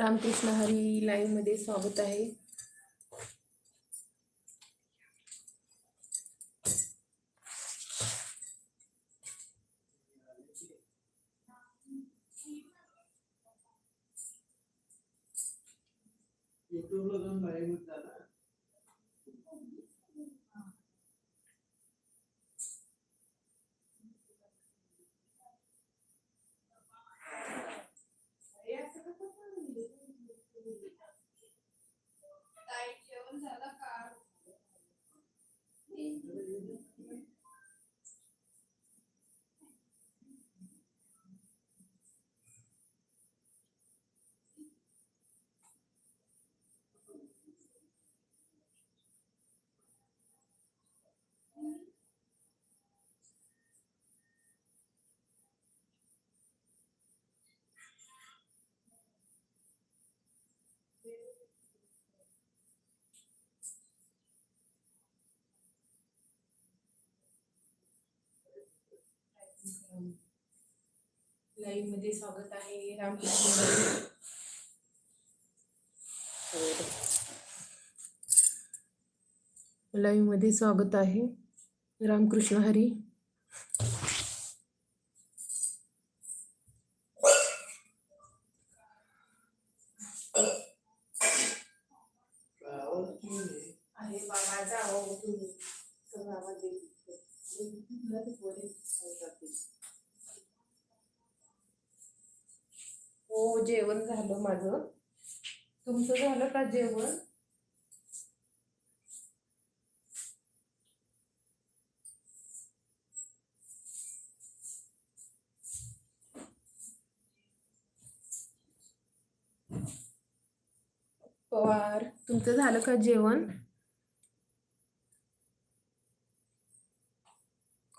रामकृष्ण हरी लाईव्हमध्ये स्वागत आहे युट्यूबला जाऊन लाईव्ह झाला लाईव्हमध्ये स्वागत आहे. रामकृष्ण हरी लाईव्हमध्ये स्वागत आहे. रामकृष्ण हरी. आवाज क्यों नाही आहे बाबाचा आवाज तुम्ही सगळा आवाज येतो. तुला ते पोरे ऐकतात. हो जेवण झालं माझं. तुमचं झालं का जेवण? पवार तुमचं झालं का जेवण?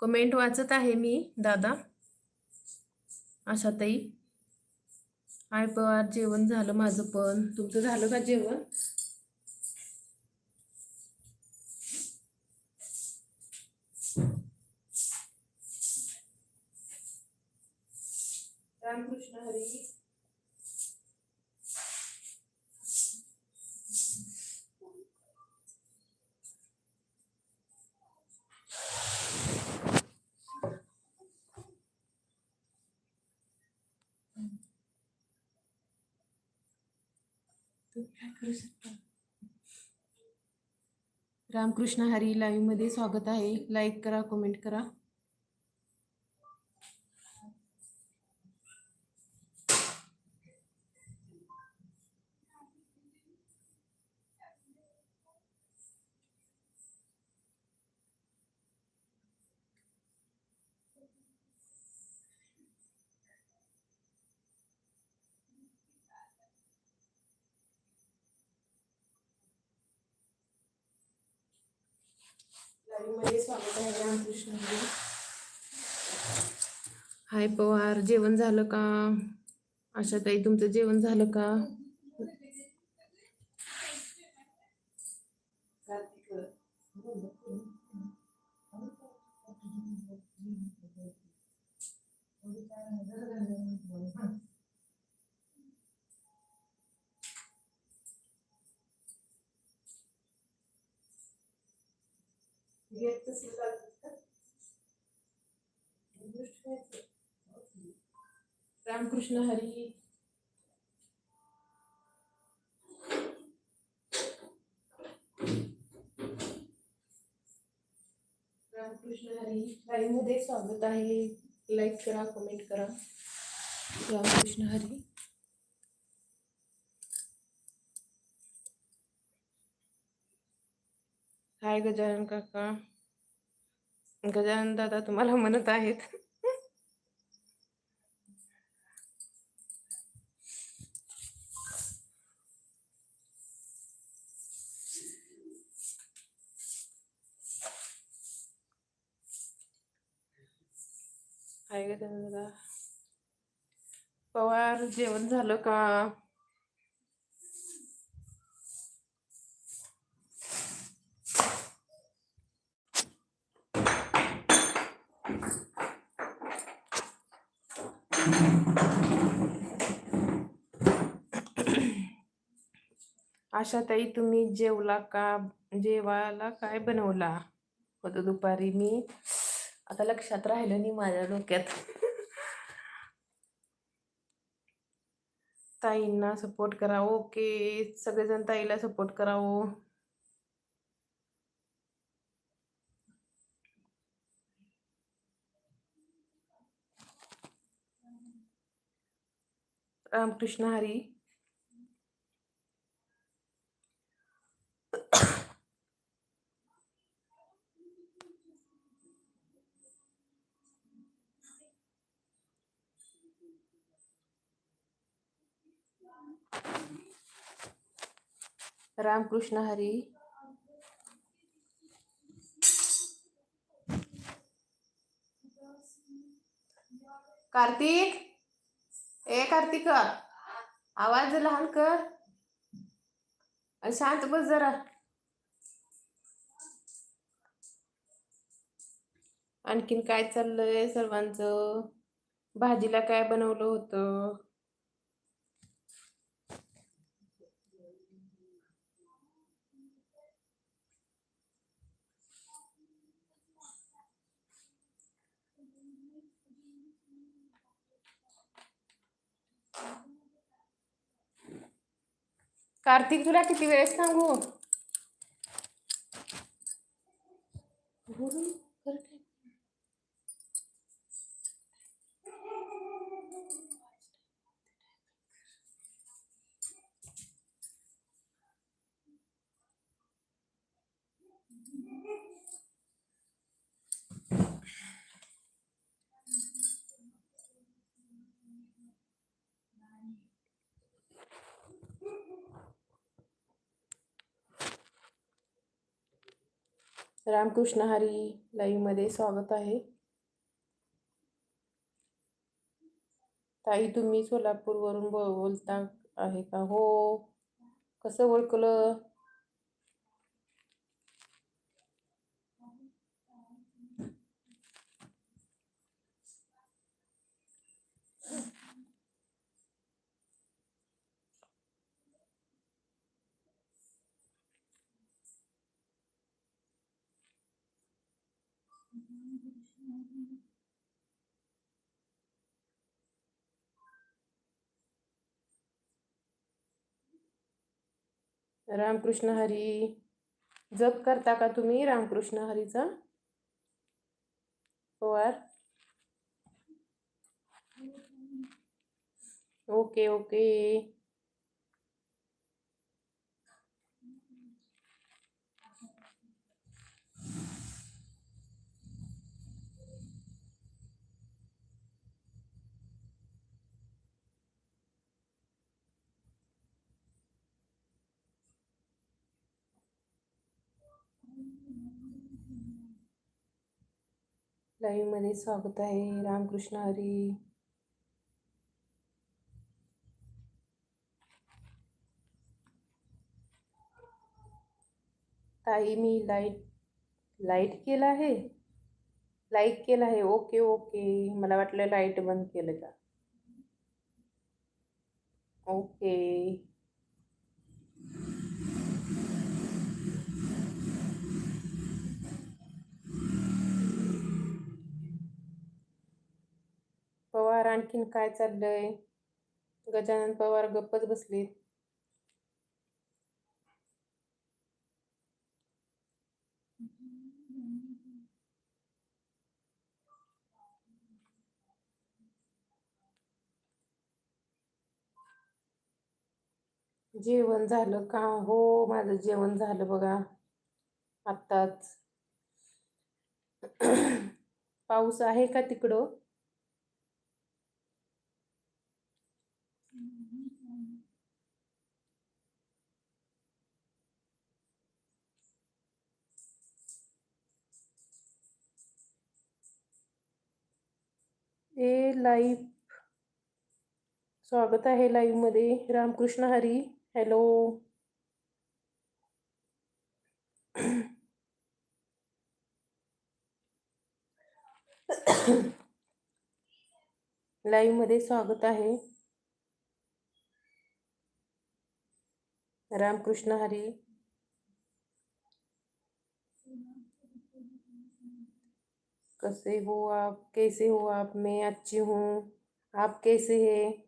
कमेंट वाचत आहे मी दादा. आशाताई. हाय पवार जेवण झालं माझं पण. तुमचं झालं का जेवण? रामकृष्ण हरी लाईव्हमध्ये स्वागत आहे. लाईक करा कमेंट करा. स्वागत आहे रामकृष्ण हरी हाय पवार जेवण झालं का? आशाताई तुमचं जेवण झालं का? रामकृष्ण हरी रामकृष्ण हरी। लाईव्ह मध्ये स्वागत आहे लाईक करा कमेंट करा। रामकृष्ण हरी। हाय गजानन काका। गजानन दादा तुम्हाला म्हणत आहेत. आहे गजानन दादा पवार जेवण झालं का? आशाताई तुम्ही जेवला का? जेवायला काय बनवला? होतं दुपारी. मी आता लक्षात राहिलं नाही माझ्या डोक्यात. ताईंना सपोर्ट करा ओके. सगळेजण ताईला सपोर्ट करावं. रामकृष्ण हरी. रामकृष्ण हरी. कार्तिक ए कार्तिक आवाज लहान कर. शांत बस जरा. आणखीन काय चाललंय सर्वांचं? भाजीला काय बनवलं होतं? कार्तिक तुला किती वेळेस सांगू? रामकृष्ण हरी लाईव्हमध्ये स्वागत आहे. ताई तुम्ही सोलापूरवरून बोलता आहे का? हो. कसं ओळखलं? रामकृष्ण हरी जप करता का तुम्ही रामकृष्ण हरीचा? Pawar okay okay. लाईव्हमध्ये स्वागत आहे. रामकृष्ण हरी. ताई मी लाइट लाइट केलं आहे? लाईक केलं आहे. Okay okay. मला वाटलं लाइट बंद केलं का? ओके. पवार आणखीन काय चाललंय? गजानन पवार गप्पच बसलेत. जेवण झालं का? हो माझं जेवण झालं बघा. आत्ताच. पाऊस आहे का तिकडं? ए लाईव्ह स्वागत लाईव्ह मध्ये. रामकृष्ण हरी. हॅलो लाईव्ह मध्ये स्वागत आहे. रामकृष्ण हरी. कैसे हो आप? कैसे हो आप? मैं अच्छी हूँ। आप कैसे हैं?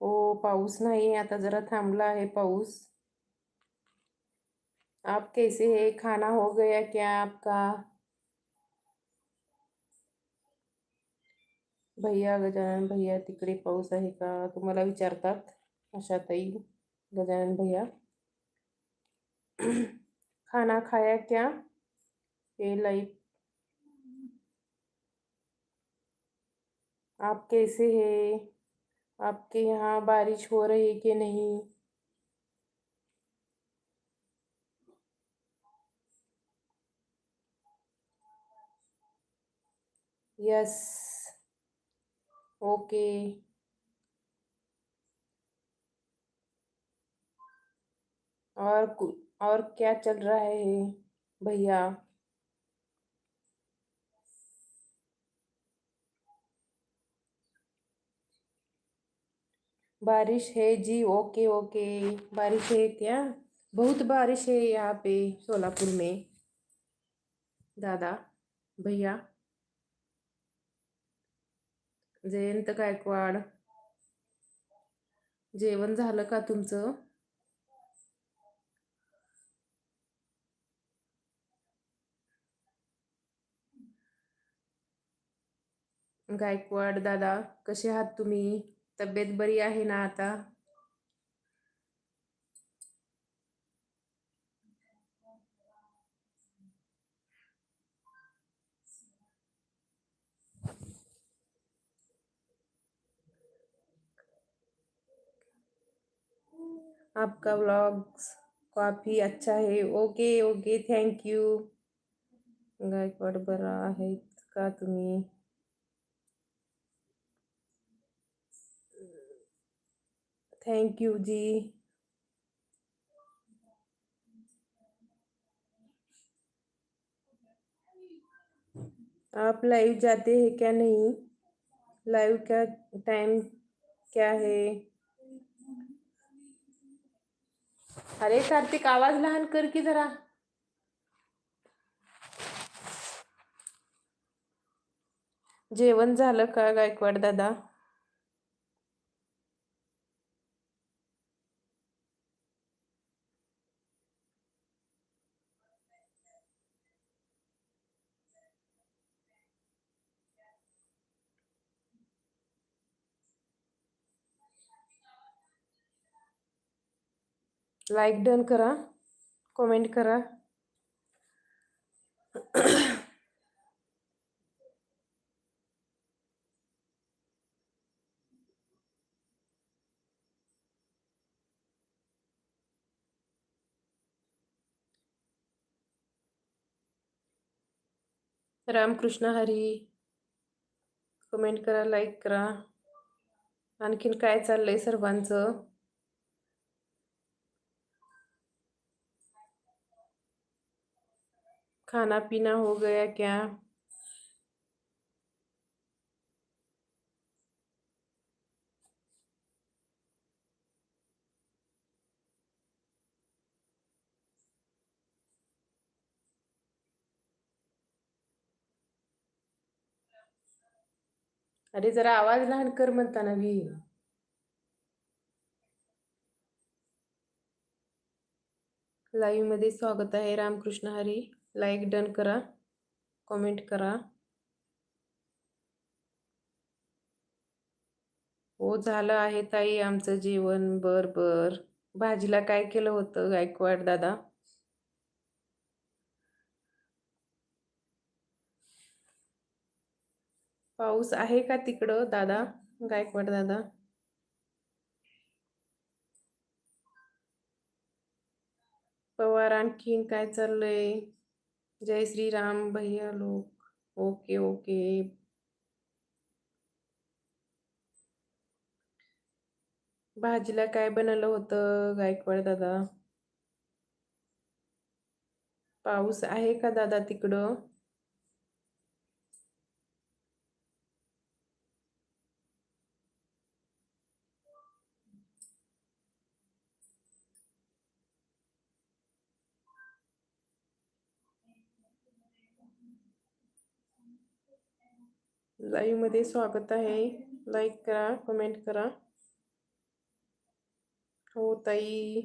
हो पाऊस नाही आता जरा थांबला आहे पाऊस. आप कैसे हैं? खाना हो गया क्या आपका? भैया, गजानन भैया, तिकडे पाऊस आहे का? तुम्हाला विचारतात आशाताई गजानन भैया. खाना खाया क्या? ये लाइफ आप कैसे हैं? आपके यहाँ बारिश हो रही है कि नहीं? यस। ओके। और कु- और क्या चल रहा है भैया? बारिश है जी ओके ओके। बारिश है क्या? बहुत बारिश है यहाँ पे सोलापुर में। दादा भैया। जयंत गायकवाड। जेवण झालं का तुमचं? गायकवाड, दादा, कसे आहात तुम्ही? तब्येत बरी आहे ना आता? आपका व्लॉग्स काफ़ी अच्छा है। Okay okay thank you Gaikwad बरा आहेत का तुम्ही? थैंक यू जी आप लाइव जाते हैं क्या नहीं? लाइव का टाइम क्या है? अरे कार्तिक आवाज लहान कर की जरा. जेवण झालं का गायकवाड दादा? लाईक डन करा. कमेंट करा. रामकृष्ण हरी. कमेंट करा लाईक करा. आणखीन काय चाललंय सर्वांचं? खाना पीना हो गया क्या? अरे जरा आवाज़ लहान कर म्हणताना बी. लाईव्ह मध्ये स्वागत आहे रामकृष्ण हरी. लाईक डन करा कमेंट करा. हो झालं आहे ताई आमचं जेवण. बर बर. भाजीला काय केलं होतं गायकवाड दादा? पाऊस आहे का तिकडं दादा गायकवाड दादा? पवार आणखीन काय चाललंय? जय श्री राम भैया लोक ओके ओके। भाजीला काय बनवलं होतं गायकवाड दादा? पाऊस आहे का दादा तिकडं? लाईव्हमध्ये स्वागत आहे. लाईक करा कमेंट करा. हो ताई.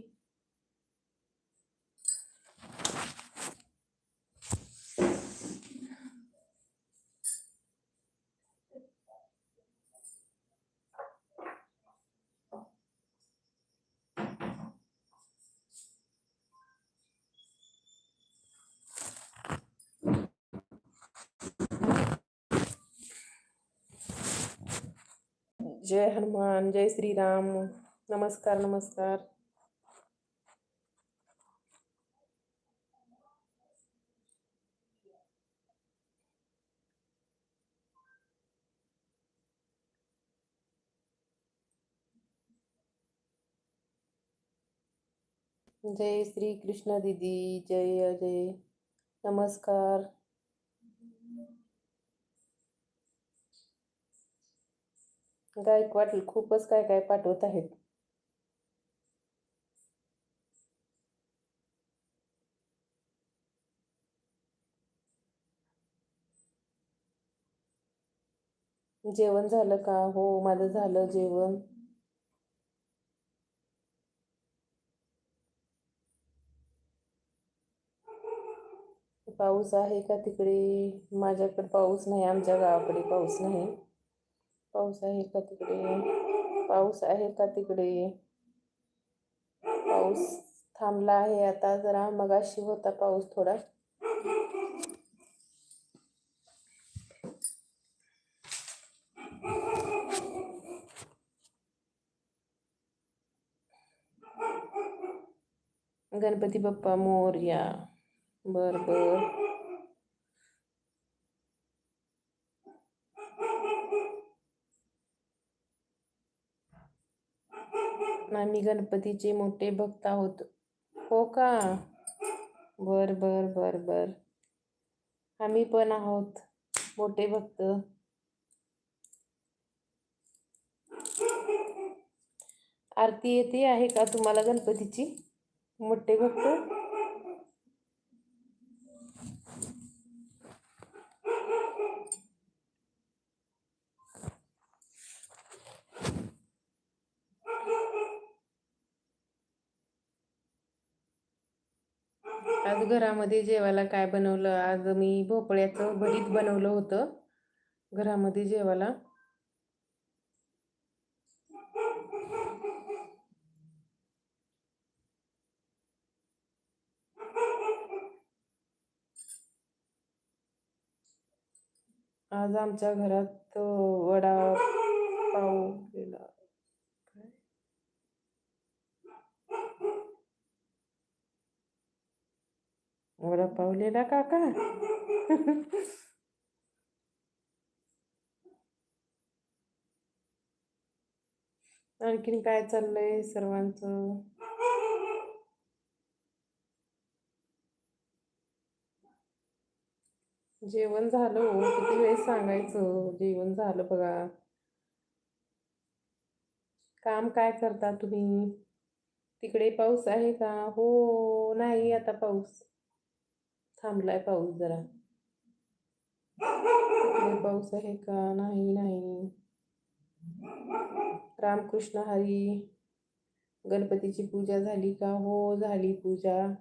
जय हनुमान जय श्री राम नमस्कार नमस्कार। जय श्री कृष्ण दीदी जय अजय नमस्कार। गायकवाड खूपच काय काय पाठवत आहेत. जेवण झालं का? हो माझं झालं जेवण. पाऊस आहे का तिकडे? माझ्याकडे पाऊस नाही आमच्या गावाकडे पाऊस नाही. पाऊस आहे का तिकडे? पाऊस आहे का तिकडे? पाऊस थांबला आहे आता जरा मगाशी होता पाऊस थोडा. गणपती बाप्पा मोरया. बर बर. आम्ही गणपतीचे मोठे भक्त आहोत. हो का? बर बर बर बर. आम्ही पण आहोत मोठे भक्त. आरती येते आहे का तुम्हाला गणपतीची? मोठे भक्त? आज घरामध्ये जेवायला काय बनवलं? आज मी भोपळ्याचं भरीत बनवलं होतं. घरामध्ये जेवायला. आज आमच्या घरात वडा पाव केला वडापाव काका आणखीन काय चाललंय सर्वांचं जेवण झालं हो, किती वेळ सांगायचं? जेवण झालं बघा. काम काय करता तुम्ही? तिकडे पाऊस आहे का? हो नाही आता पाऊस. थांबलाय पाऊस जरा. पाऊस आहे का? नाही नाही. रामकृष्ण हरी. गणपतीची पूजा झाली का? हो झाली पूजा.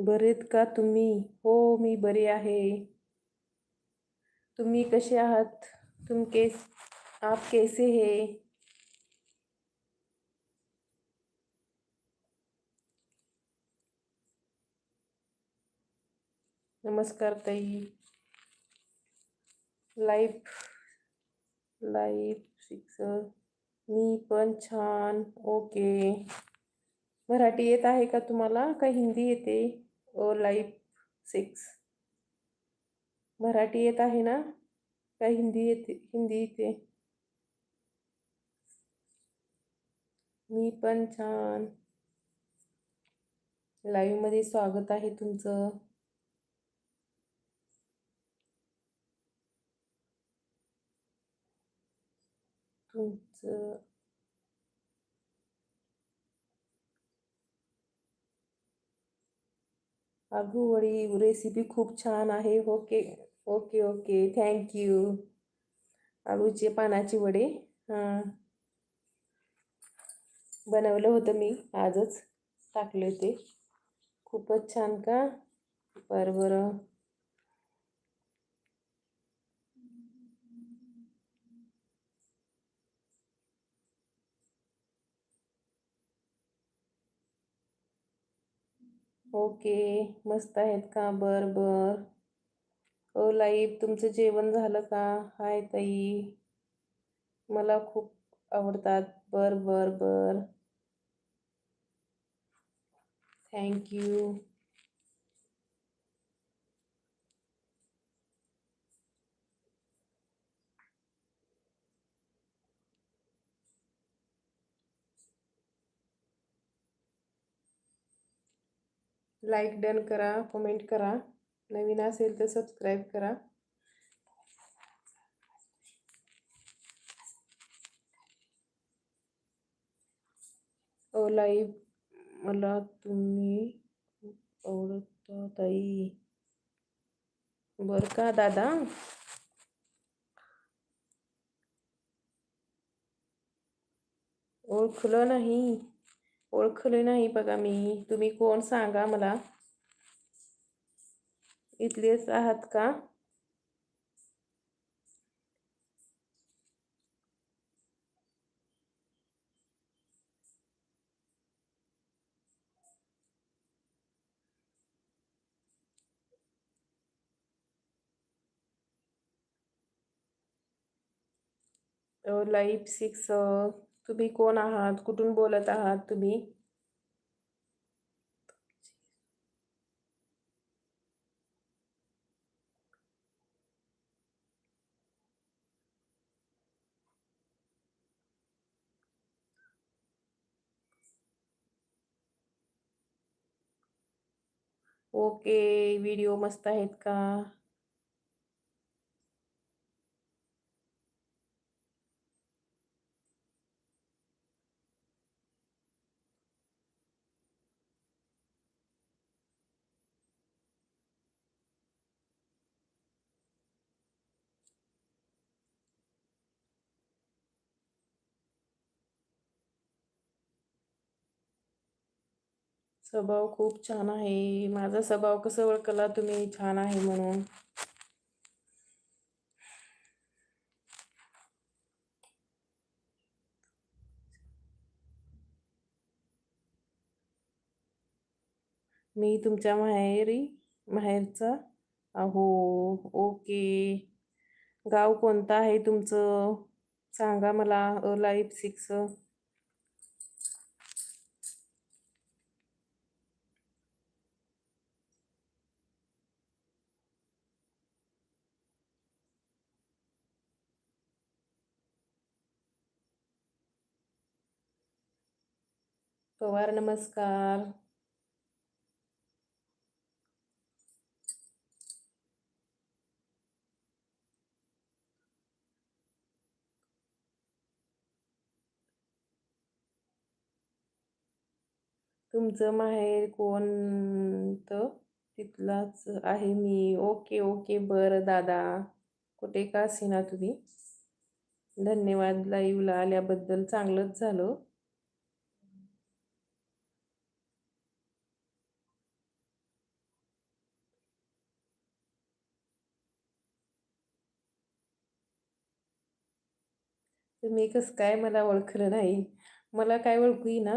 बरेत का तुम्ही? हो, मी बरे आहे. तुम्ही कसे आहात? तुम केस आप कैसे है? नमस्कार ताई. लाईफ लाईफ सिक्स, मी पण छान. ओके. मराठी येत आहे का तुम्हाला? का हिंदी येते? ओ लाईफ सिक्स. मराठी येत आहे ना? का हिंदी येते? हिंदी येते. मी पण छान. लाईव्हमध्ये स्वागत आहे तुमचं. तुमचं आगू वडी रेसिपी खूप छान आहे. Okay okay okay thank you आळूचे पानाची वडे. हां. बनवलं होतं मी आजच. टाकले होते. खूपच छान का? बरं बरं. ओके मस्त आहेत का? बर बर. ओ लाईफ तुमचं जेवण झालं का? हाय ताई. मला खूप आवडतात. बर बर बर. थँक्यू लाईक डन करा कमेंट करा. नवीन असेल तर सबस्क्राईब करा. ओ लाईव्ह मला तुम्ही खूप आवडता ताई. बरं का दादा? ओळखलं नाही. ओळखले नाही बघा मी. तुम्ही कोण सांगा मला. इथलेच आहात का? लाईफ सिक्स तुम्ही कोण आहात? कुठून बोलत आहात तुम्ही? ओके व्हिडिओ मस्त आहेत का? स्वभाव खूप छान आहे. माझा स्वभाव कसं ओळखला तुम्ही? छान आहे म्हणून. मी तुमच्या माहेरी माहेरचा अहो ओके. गाव कोणतं आहे तुमचं? सांगा मला. A life six. पवार नमस्कार. तुमचं माहेर कोणतं? तिथलाच आहे मी. Okay okay. बरं दादा. कुठे का असेना तुम्ही? धन्यवाद. लाईव्हला आल्याबद्दल चांगलंच झालं. तुम्ही कसं काय मला ओळखलं नाही. मला काय ओळखू ना